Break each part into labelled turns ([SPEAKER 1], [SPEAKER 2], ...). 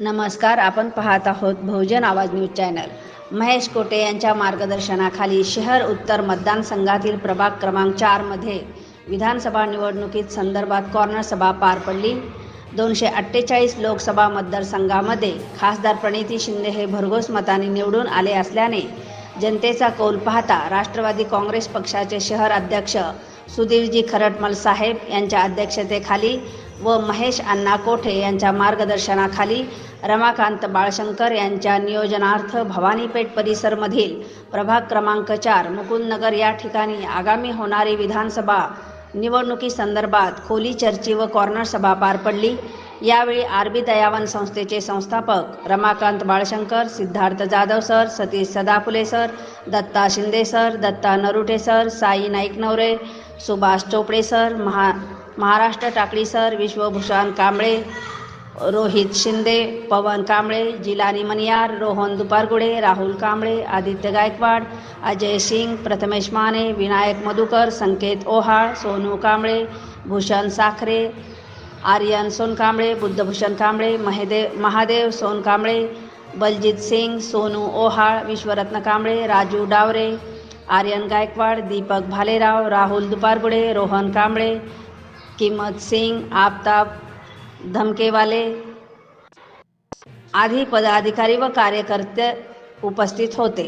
[SPEAKER 1] नमस्कार आपण पाहत आहोत बहुजन आवाज न्यूज चॅनल. महेश कोटे यांच्या मार्गदर्शनाखाली शहर उत्तर मतदारसंघातील प्रभाग क्रमांक चारमध्ये विधानसभा निवडणुकीत संदर्भात कॉर्नर सभा पार पडली. दोनशे अठ्ठेचाळीस लोकसभा मतदारसंघामध्ये खासदार प्रणिती शिंदे हे भरघोस मताने निवडून आले असल्याने जनतेचा कौल पाहता राष्ट्रवादी काँग्रेस पक्षाचे शहर अध्यक्ष सुधीरजी खरटमल साहेब यांच्या अध्यक्षतेखाली व महेश अण्णा कोठे यांच्या मार्गदर्शनाखाली रमाकांत बाळशंकर यांच्या नियोजनार्थ भवानीपेठ परिसरमधील प्रभाग क्रमांक चार मुकुंदनगर या ठिकाणी आगामी होणारी विधानसभा निवडणुकीसंदर्भात खोली चर्ची व कॉर्नर सभा पार पडली. यावेळी आरबी दयावन संस्थेचे संस्थापक Ramakant Balshankar Siddharth Jadhav sir Satish Sadaphule sir Datta Shinde sir Datta Narute sir Sai Naik Navare Subhash Chopde sir महा महाराष्ट्र टाकळी सर विश्वभूषण कांबळे रोहित शिंदे पवन कांबळे जिलानी मनियार रोहन दुपारगुडे राहुल कांबळे आदित्य गायकवाड अजय सिंग प्रथमेश माने विनायक मधुकर संकेत ओहाळ सोनू कांबळे भूषण साखरे आर्यन सोनकांबळे बुद्धभूषण कांबळे महेदेव महादेव सोनकांबळे बलजित सिंग सोनू ओहाळ विश्वरत्न कांबळे राजू डावरे आर्यन गायकवाड दीपक भालेराव राहुल दुपारगुडे रोहन कांबळे किमत सिंग आफताब धमकेवाले आदी पदाधिकारी व कार्यकर्ते उपस्थित होते.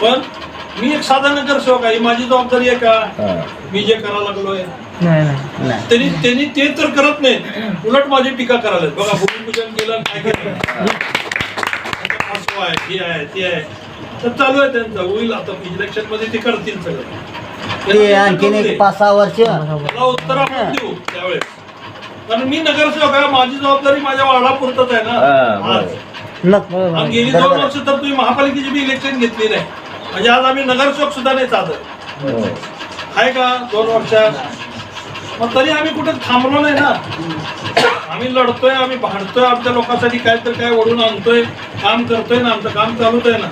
[SPEAKER 2] पण मी एक साधा नगरसेवक आहे. माझी जबाबदारी आहे का? मी जे करायला लागलोय.
[SPEAKER 3] नाही नाही.
[SPEAKER 2] त्यांनी त्यांनी ते तर करत नाहीत उलट माझी टीका करायला बघा भूमिपूजन केलं काय केलं? असं आहे हे आहे ते आहे. तर चालू आहे त्यांचं. होईल आता इलेक्शनमध्ये ते करतील सगळं.
[SPEAKER 4] ते आणखीन एक पाच सहा वर्ष.
[SPEAKER 2] त्याला उत्तर आपण देऊ त्यावेळेस. कारण मी नगरसेवक आहे. माझी जबाबदारी माझ्या वार्डापुरतच आहे ना. गेली दोन. वर्ष तर तुम्ही महापालिकेची बी इलेक्शन घेतली नाही. म्हणजे आज आम्ही नगरसेवक सुद्धा नाही चालत.
[SPEAKER 4] हो.
[SPEAKER 2] आहे का दोन वर्षात? मग तरी आम्ही कुठे थांबलो नाही ना. आम्ही लढतोय आम्ही भांडतोय आमच्या लोकांसाठी काय तर काय ओढून आणतोय काम करतोय ना आमचं काम चालूच आहे ना.